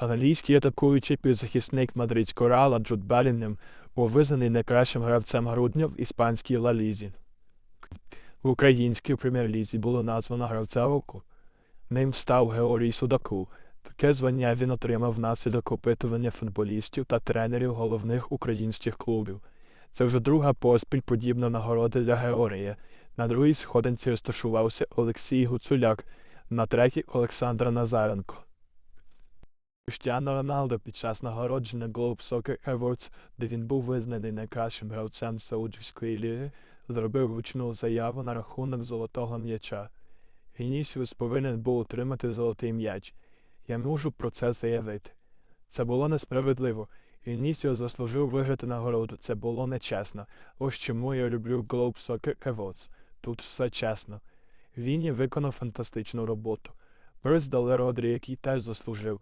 Англійський атакуючий півзахисник мадридського Реала Джуд Белінгем був визнаний найкращим гравцем грудня в іспанській Ла Лізі. В українській прем'єр-лізі було названо гравця року. Ним став Георгій Судаку. Таке звання він отримав внаслідок опитування футболістів та тренерів головних українських клубів. Це вже друга поспіль подібна нагорода для Георгія. На другій сходинці розташувався Олексій Гуцуляк, на третій Олександр Назаренко. Cristiano Роналдо під час нагородження Globe Soccer Awards, де він був визнаний найкращим гравцем Саудівської ліги, зробив гучну заяву на рахунок золотого м'яча. Вінісіус повинен був отримати золотий м'яч. Я можу про це заявити. Це було несправедливо. Вінісіус заслужив виграти нагороду. Це було нечесно. Ось чому я люблю Globe Soccer Awards. Тут все чесно. Вінні виконав фантастичну роботу. Приз дали Родрі, який теж заслужив.